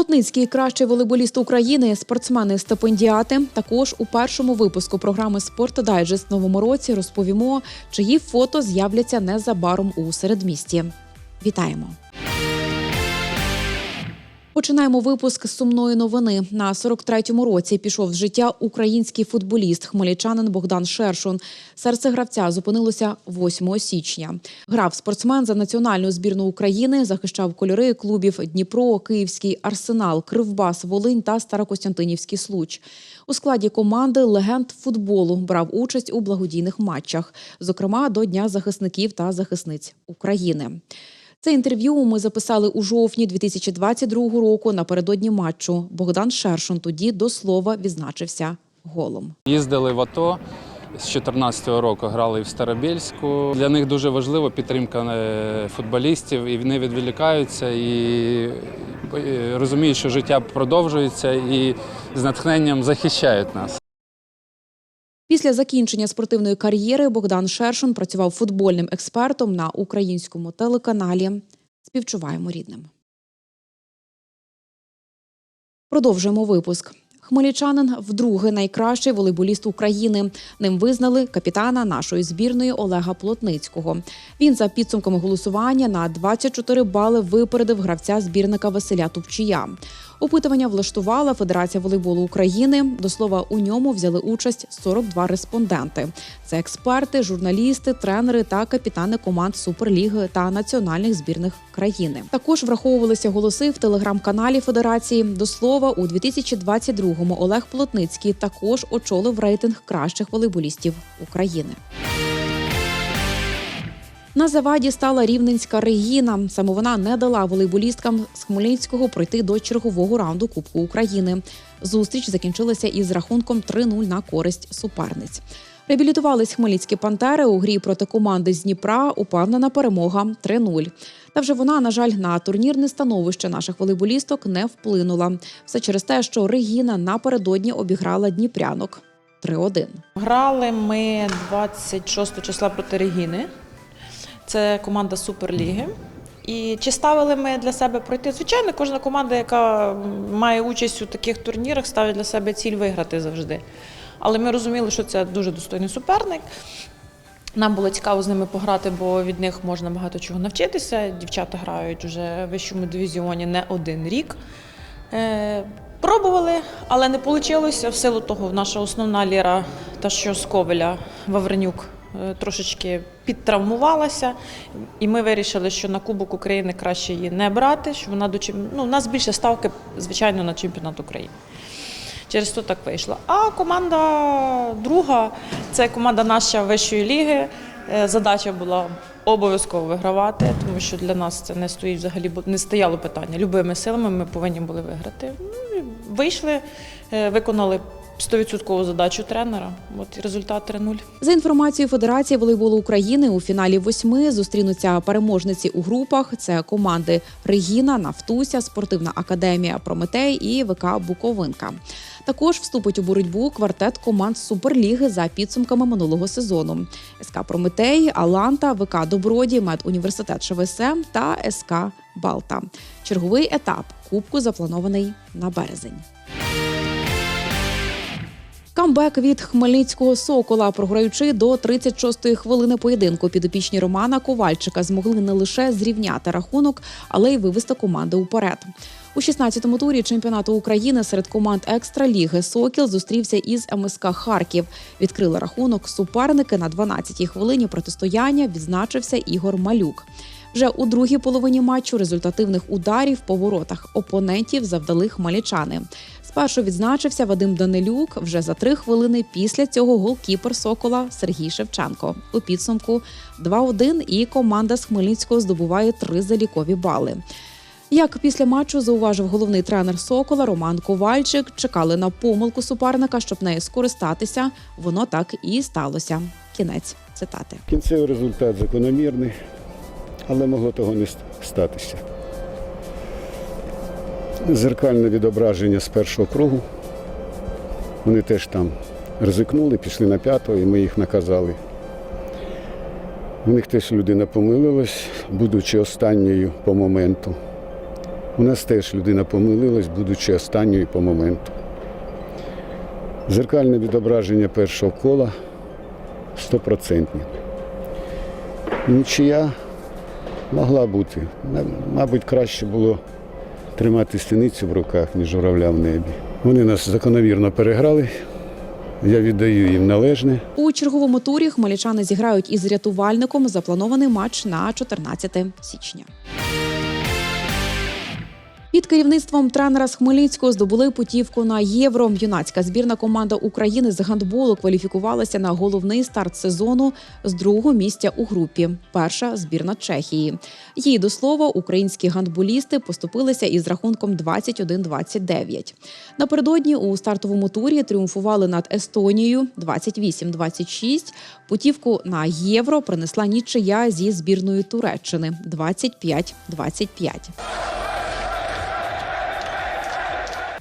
Плотницький кращий волейболіст України, спортсмени стипендіати. Також у першому випуску програми «Спорт Дайджест» в новому році розповімо, чиї фото з'являться незабаром у середмісті. Вітаємо! Починаємо випуск з сумної новини. На 43-му році пішов з життя український футболіст, хмельничанин Богдан Шершун. Серце гравця зупинилося 8 січня. Грав спортсмен за національну збірну України, захищав кольори клубів Дніпро, Київський Арсенал, Кривбас, Волинь та Старокостянтинівський Случ. У складі команди легенд футболу брав участь у благодійних матчах, зокрема до Дня захисників та захисниць України. Це інтерв'ю ми записали у жовтні 2022 року напередодні матчу. Богдан Шершун тоді до слова відзначився голом. Їздили в АТО з 2014 року, грали в Старобільську. Для них дуже важлива підтримка е, футболістів, і вони відволікаються і е, розуміють, що життя продовжується і з натхненням захищають нас. Після закінчення спортивної кар'єри Богдан Шершун працював футбольним експертом на українському телеканалі. Співчуваємо рідним. Продовжуємо випуск. Хмельничанин вдруге найкращий волейболіст України. Ним визнали капітана нашої збірної Олега Плотницького. Він за підсумками голосування на 24 бали випередив гравця збірника Василя Тупчія. Опитування влаштувала Федерація волейболу України. До слова, у ньому взяли участь 42 респонденти. Це експерти, журналісти, тренери та капітани команд Суперліги та національних збірних країни. Також враховувалися голоси в телеграм-каналі Федерації. До слова, у 2022-му Олег Плотницький також очолив рейтинг кращих волейболістів України. На заваді стала рівненська Регіна. Саме вона не дала волейболісткам з Хмельницького пройти до чергового раунду Кубку України. Зустріч закінчилася із рахунком 3-0 на користь суперниць. Реабілітувались хмельницькі пантери у грі проти команди з Дніпра. Упевнена перемога 3-0. Та вже вона, на жаль, на турнірне становище наших волейболісток не вплинула. Все через те, що Регіна напередодні обіграла дніпрянок 3-1. Грали ми 26 числа проти Регіни. Це команда Суперліги. І чи ставили ми для себе пройти? Звичайно, кожна команда, яка має участь у таких турнірах, ставить для себе ціль виграти завжди. Але ми розуміли, що це дуже достойний суперник. Нам було цікаво з ними пограти, бо від них можна багато чого навчитися. Дівчата грають вже в вищому дивізіоні не один рік. Е, Пробували, але не вийшло. В силу того, наша основна ліра, та що з Ковеля Вавренюк, трошечки підтравмувалася. І ми вирішили, що на Кубок України краще її не брати, що вона до чим... ну, у нас більше ставки, звичайно, на чемпіонат України. Через то так вийшло. А команда друга це команда наша вищої ліги. Е, Задача була обов'язково вигравати, тому що для нас це не стоїть взагалі, не стояло питання. Любими силами ми повинні були виграти. Ну, Вийшли, е, виконали 100% задачу тренера. От результат 3-0. За інформацією Федерації волейболу України, у фіналі восьми зустрінуться переможниці у групах. Це команди Регіна, Нафтуся, Спортивна академія Прометей і ВК Буковинка. Також вступить у боротьбу квартет команд Суперліги за підсумками минулого сезону: СК Прометей, Аланта, ВК Доброді, Медуніверситет ШВСМ та СК Балта. Черговий етап кубку запланований на березень. Камбек від хмельницького сокола, програючи до 36-ї хвилини поєдинку, підопічні Романа Ковальчика змогли не лише зрівняти рахунок, але й вивести команди уперед. У 16-му турі чемпіонату України серед команд екстраліги Сокіл зустрівся із МСК Харків. Відкрили рахунок суперники на 12-й хвилині протистояння. Відзначився Ігор Малюк. Вже у другій половині матчу результативних ударів по воротах опонентів завдали хмельничани. Спершу відзначився Вадим Данилюк. Вже за три хвилини після цього голкіпер Сокола Сергій Шевченко. У підсумку 2-1 і команда з Хмельницького здобуває три залікові бали. Як після матчу зауважив головний тренер Сокола Роман Ковальчик, чекали на помилку суперника, щоб нею скористатися. Воно так і сталося. Кінець цитати. Кінцевий результат закономірний, але могло того не статися. Зеркальне відображення з першого кругу. Вони теж там ризикнули, пішли на п'ятого, і ми їх наказали. У них теж людина помилилась, будучи останньою по моменту. У нас теж людина помилилась, будучи останньою по моменту. Зеркальне відображення першого кола стопроцентні. Нічия могла бути. Мабуть, краще було тримати стіницю в руках, ніж журавля в небі. Вони нас закономірно переграли. Я віддаю їм належне. У черговому турі хмельничани зіграють із рятувальником. Запланований матч на 14 січня. Під керівництвом тренера з Хмельницького здобули путівку на євро. Юнацька збірна команда України з гандболу кваліфікувалася на головний старт сезону з другого місця у групі. Перша збірна Чехії. Їй до слова, українські гандболісти поступилися із рахунком 21-29. Напередодні у стартовому турі тріумфували над Естонією 28-26. Путівку на євро принесла нічия зі збірною Туреччини 25-25.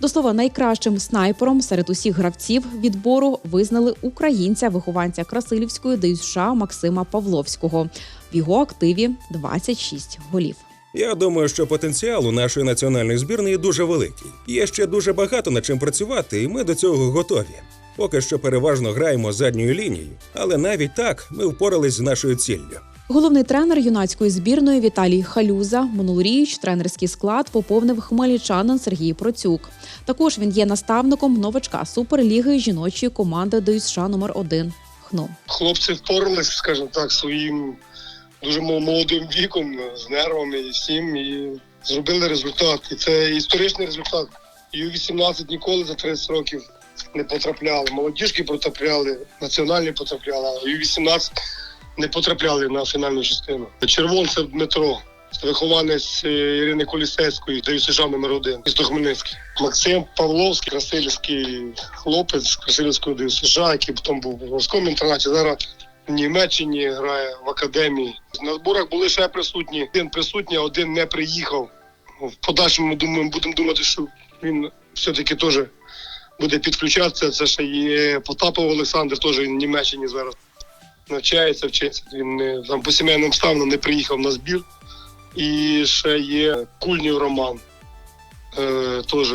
До слова, найкращим снайпером серед усіх гравців відбору визнали українця, вихованця Красилівської ДЮСШ Максима Павловського. В його активі 26 голів. Я думаю, що потенціал у нашої національної збірної дуже великий. Є ще дуже багато над чим працювати, і ми до цього готові. Поки що переважно граємо задньою лінією, але навіть так ми впорались з нашою ціллю. Головний тренер юнацької збірної Віталій Халюза минулоріч тренерський склад поповнив хмельничанин Сергій Процюк. Також він є наставником новачка суперліги жіночої команди ДЮСШ номер 1 ХНУ. хлопці впоралися, скажімо так, своїм дуже мол- молодим віком, з нервами і всім, і зробили результат. І це історичний результат. Ю-18 ніколи за 30 років не потрапляли. Молодіжки потрапляли, національні потрапляли, а Ю-18 не потрапляли на фінальну частину. Червонцев Дмитро. Вихованець е, Ірини Колісецької, даю США номер один, місто Хмельницький. Максим Павловський, красилівський хлопець даю США, який потім був в морському інтернаті. Зараз в Німеччині грає в академії. На зборах були ще присутні. Один присутній, один не приїхав. В подальшому думаємо, будемо думати, що він все-таки теж буде підключатися. Це ще є Потапов Олександр, теж в Німеччині зараз навчається, вчиться. Він не, там по сімейним ставнам не приїхав на збір. І ще є Кульнів Роман, е, теж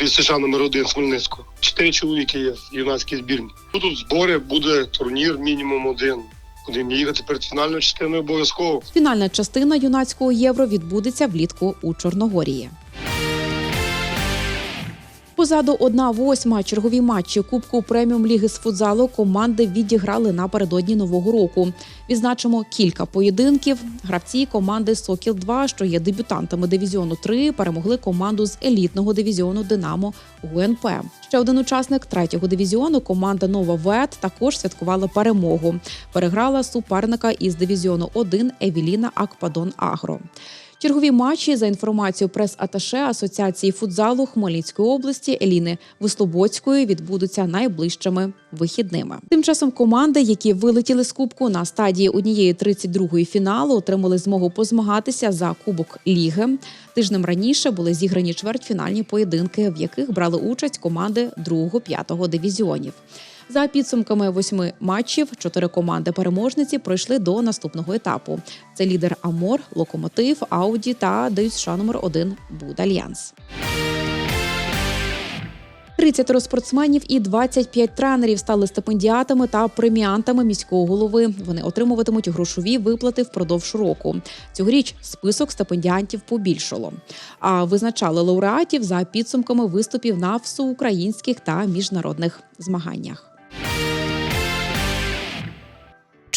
від США номер один з Хмельницького. Чотири чоловіки є в юнацькій збірні. Будуть збори, буде турнір мінімум один. Будемо їхати перед фінальною частиною обов'язково. Фінальна частина юнацького євро відбудеться влітку у Чорногорії. Позаду 1-8 чергові матчі Кубку преміум ліги з футзалу команди відіграли напередодні нового року. Відзначимо кілька поєдинків. Гравці команди Сокіл 2 що є дебютантами дивізіону 3, перемогли команду з елітного дивізіону Динамо ГУНП. Ще один учасник третього дивізіону команда Нова Вет також святкувала перемогу. Переграла суперника із дивізіону 1 Евіліна Акпадон Агро. Чергові матчі за інформацією прес-аташе Асоціації футзалу Хмельницької області Еліни Вислободської відбудуться найближчими вихідними. Тим часом команди, які вилетіли з кубку на стадії однієї 32-ї фіналу, отримали змогу позмагатися за кубок ліги. Тижнем раніше були зіграні чвертьфінальні поєдинки, в яких брали участь команди 2-5 дивізіонів. За підсумками восьми матчів, чотири команди переможниці пройшли до наступного етапу. Це лідер Амор, Локомотив, Ауді та ДЮСШ номер 1 Будальянс. 30 спортсменів і 25 тренерів стали стипендіатами та преміантами міського голови. Вони отримуватимуть грошові виплати впродовж року. Цьогоріч список стипендіантів побільшало. А визначали лауреатів за підсумками виступів на всеукраїнських та міжнародних змаганнях.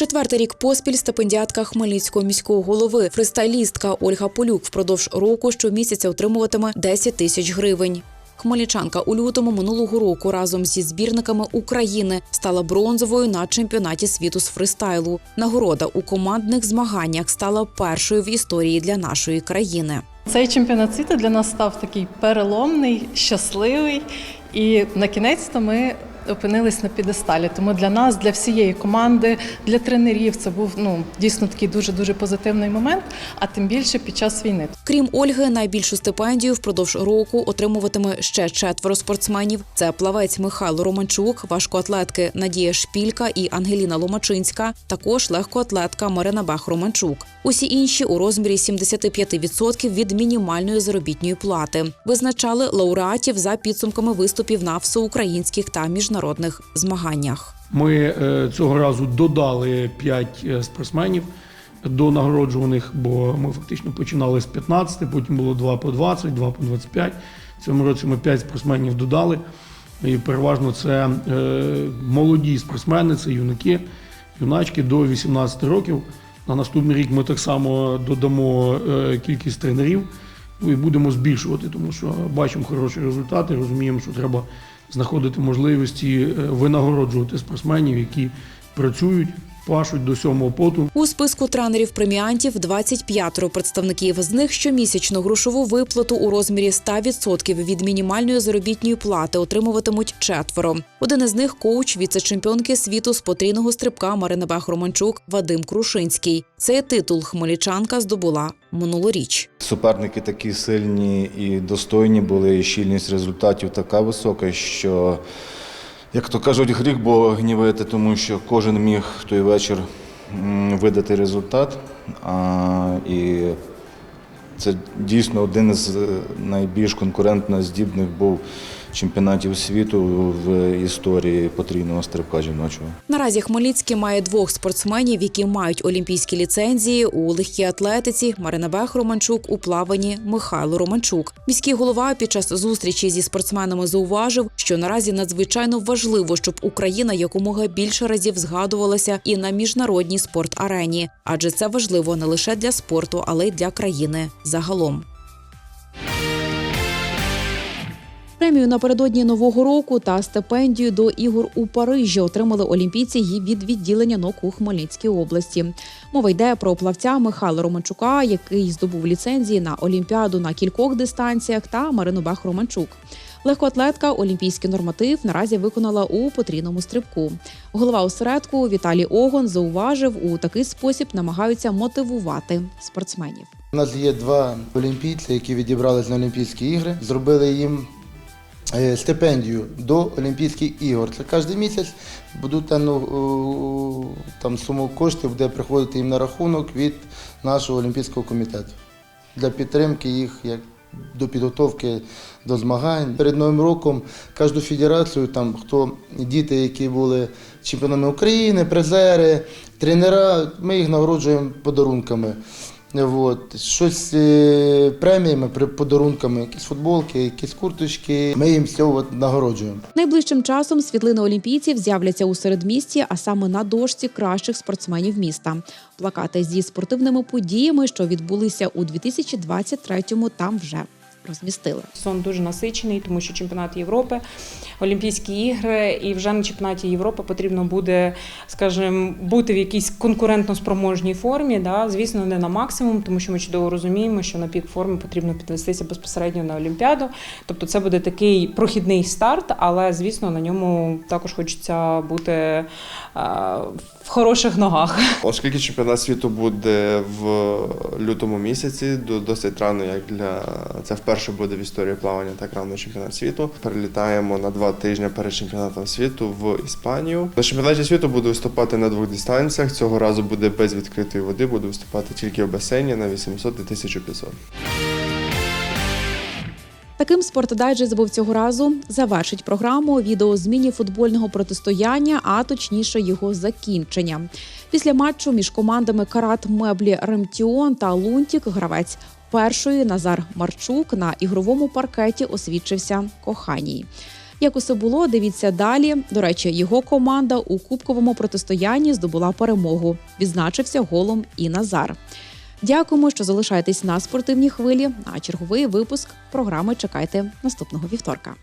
Четвертий рік поспіль стипендіатка Хмельницького міського голови, фристайлістка Ольга Полюк впродовж року щомісяця отримуватиме 10 тисяч гривень. Хмельничанка у лютому минулого року разом зі збірниками України стала бронзовою на чемпіонаті світу з фристайлу. Нагорода у командних змаганнях стала першою в історії для нашої країни. Цей чемпіонат світу для нас став такий переломний, щасливий. І на кінець-то ми опинились на підесталі. Тому для нас, для всієї команди, для тренерів це був ну дійсно такий дуже дуже позитивний момент. А тим більше під час війни. Крім Ольги, найбільшу стипендію впродовж року отримуватиме ще четверо спортсменів: це плавець Михайло Романчук, важкоатлетки Надія Шпілька і Ангеліна Ломачинська, також легкоатлетка Марина Бах Романчук. Усі інші у розмірі 75% від мінімальної заробітної плати. Визначали лауреатів за підсумками виступів на всеукраїнських та міжнародних змаганнях. Ми е, цього разу додали 5 спортсменів до нагороджуваних, бо ми фактично починали з 15, потім було 2 по 20, 2 по 25. В цьому році ми 5 спортсменів додали. І переважно це е, молоді спортсмени, це юнаки, юначки до 18 років. На наступний рік ми так само додамо е, кількість тренерів ну, і будемо збільшувати, тому що бачимо хороші результати, розуміємо, що треба знаходити можливості е, винагороджувати спортсменів, які працюють, пашуть до сьомого поту. У списку тренерів преміантів 25 представників. З них щомісячну грошову виплату у розмірі 100% від мінімальної заробітної плати отримуватимуть четверо. Один із них коуч віце-чемпіонки світу з потрійного стрибка Марина Бах Романчук Вадим Крушинський. Цей титул хмельничанка здобула минулоріч. Суперники такі сильні і достойні були, і щільність результатів така висока, що, як то кажуть, гріх було гнівити, тому що кожен міг той вечір видати результат. А, і це дійсно один із е, найбільш конкурентно здібних був чемпіонатів світу в історії потрійного стрибка жіночого. Наразі Хмельницький має двох спортсменів, які мають олімпійські ліцензії у легкій атлетиці Марина Бех Романчук у плаванні Михайло Романчук. Міський голова під час зустрічі зі спортсменами зауважив, що наразі надзвичайно важливо, щоб Україна якомога більше разів згадувалася і на міжнародній спорт-арені, адже це важливо не лише для спорту, але й для країни загалом. Премію напередодні нового року та стипендію до ігор у Парижі отримали олімпійці від відділення НОК у Хмельницькій області. Мова йде про плавця Михайла Романчука, який здобув ліцензії на олімпіаду на кількох дистанціях, та Марину Бах Романчук. Легкоатлетка олімпійський норматив наразі виконала у потрійному стрибку. Голова осередку Віталій Огон зауважив, у такий спосіб намагаються мотивувати спортсменів. У нас є два олімпійці, які відібрались на Олімпійські ігри. Зробили їм стипендію до Олімпійських ігор. Це кожен місяць будуть там, ну, там суму коштів, буде приходити їм на рахунок від нашого олімпійського комітету для підтримки їх як до підготовки до змагань. Перед Новим роком кожну федерацію, там хто діти, які були чемпіонами України, призери, тренера, ми їх нагороджуємо подарунками. От. Щось е, преміями, подарунками, якісь футболки, якісь курточки. Ми їм от нагороджуємо. Найближчим часом світлини олімпійців з'являться у середмісті, а саме на дошці кращих спортсменів міста. Плакати зі спортивними подіями, що відбулися у 2023-му, там вже розмістили. Сон дуже насичений, тому що чемпіонат Європи, Олімпійські ігри, і вже на чемпіонаті Європи потрібно буде, скажімо, бути в якійсь конкурентно спроможній формі. Да? Звісно, не на максимум, тому що ми чудово розуміємо, що на пік форми потрібно підвестися безпосередньо на Олімпіаду. Тобто це буде такий прохідний старт, але звісно на ньому також хочеться бути е, в хороших ногах. Оскільки чемпіонат світу буде в лютому місяці, до- досить рано, як для це вперше буде в історії плавання так рано чемпіонат світу. Перелітаємо на два тижні перед чемпіонатом світу в Іспанію. На чемпіонаті світу буду виступати на двох дистанціях. Цього разу буде без відкритої води, буду виступати тільки в басейні на 800 і 1500. Таким спортдайджест був цього разу. Завершить програму відео зміні футбольного протистояння, а точніше його закінчення. Після матчу між командами Карат Меблі Ремтіон та Лунтік гравець першої Назар Марчук на ігровому паркеті освідчився коханій. Як усе було, дивіться далі. До речі, його команда у кубковому протистоянні здобула перемогу. Відзначився голом і Назар. Дякуємо, що залишаєтесь на спортивній хвилі. А черговий випуск програми чекайте наступного вівторка.